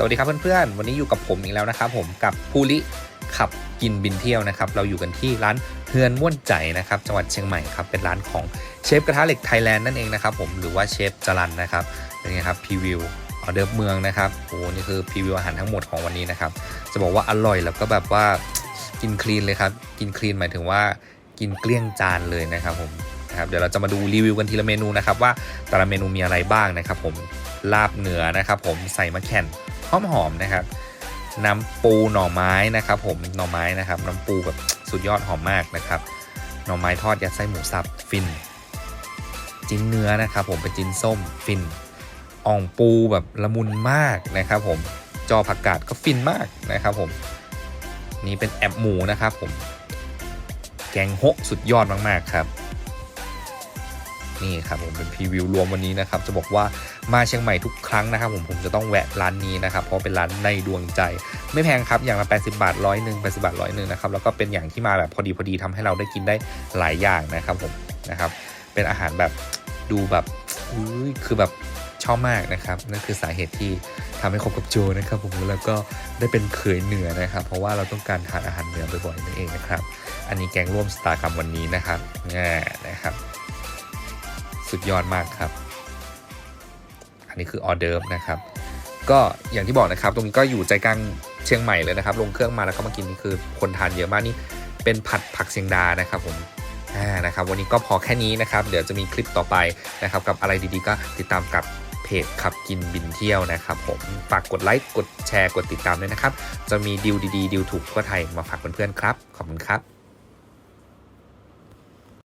สวัสดีครับเพื่อนๆ วันนี้อยู่กับผมอีกแล้วนะครับผมกับภูริขับกินบินเที่ยวนะครับ เราอยู่กันที่ร้านเฮือนม่วนใจนะครับจังหวัดเชียงใหม่ครับเป็นร้านของเชฟกระทะเหล็กไทยแลนด์นั่นเองนะครับผมหรือว่าเชฟจรันนะครับเป็นไงครับพรีวิวออเดิร์ฟเมืองนะครับโอ้นี่คือพรีวิวอาหารทั้งหมดของวันนี้นะครับจะบอกว่าอร่อยแล้วก็แบบว่ากินคลีนเลยครับกินคลีนหมายถึงว่ากินเกลี้ยงจานเลยนะครับผมนะครับเดี๋ยวเราจะมาดูรีวิวกันทีละเมนูนะครับว่าแต่ละเมนูมีอะไรบ้างนะครับผมลาบเหนือนะครับผมใส่มะแข่น หอมหอมๆนะครับ น้ำปูหน่อไม้นะครับผมหน่อไม้นะครับ น้ำปูแบบสุดยอดหอมมากนะครับหน่อไม้ทอดยัดไส้หมูสับฟิน จิ้นเนื้อนะครับ ผมเป็นจิ้นส้มฟินอ่องปูแบบละมุนมากนะครับผมจอผักกาดก็ฟินมากนะครับผมนี่เป็นแอบหมูนะครับผมแกงฮกสุดยอดมาก ๆ ครับ นี่ครับผมเป็นพรีวิวรวมวันนี้นะครับจะบอกว่ามาเชียงใหม่ทุกครั้งนะครับผมผมจะต้องแวะร้านนี้นะครับเพราะเป็นร้านในดวงใจ ไม่แพงครับอย่างละ 80 บาทร้อยหนึ่ง80บาทร้อยหนึ่งนะครับแล้วก็เป็นอย่างที่มาแบบพอดีพอดีทำให้เราได้กินได้หลายอย่างนะครับผมนะครับเป็นอาหารแบบดูแบบอุ้ยคือแบบชอบมากนะครับนั่นคือสาเหตุที่ทำให้คบกับโจนะครับผมแล้วก็ได้เป็นเขยเหนือนะครับ เพราะว่าเราต้องการทานอาหารเหนือบ่อยๆนั่นเองนะครับ อันนี้แกงร่วมสตาร์กรรมวันนี้นะครับแง่นะครับ สุดยอดมากครับ อันนี้คือออเดิร์ฟนะครับ ก็อย่างที่บอกนะครับ ตรงนี้ก็อยู่ใจกลางเชียงใหม่เลยนะครับ ลงเครื่องมาแล้วก็มากินนี่คือคนทานเยอะมากนี่เป็นผัดผักเชียงดานะครับผมอ่านะครับ วันนี้ก็พอแค่นี้นะครับ เดี๋ยวจะมีคลิปต่อไปนะครับ กับอะไรดีๆ ก็ติดตามกับเพจขับกินบินเที่ยวนะครับผมฝากกดไลค์กดแชร์กดติดตามด้วยนะครับ จะมีดิวดีๆดิวถูกทั่วไทยมาฝากเพื่อนๆครับ ขอบคุณครับ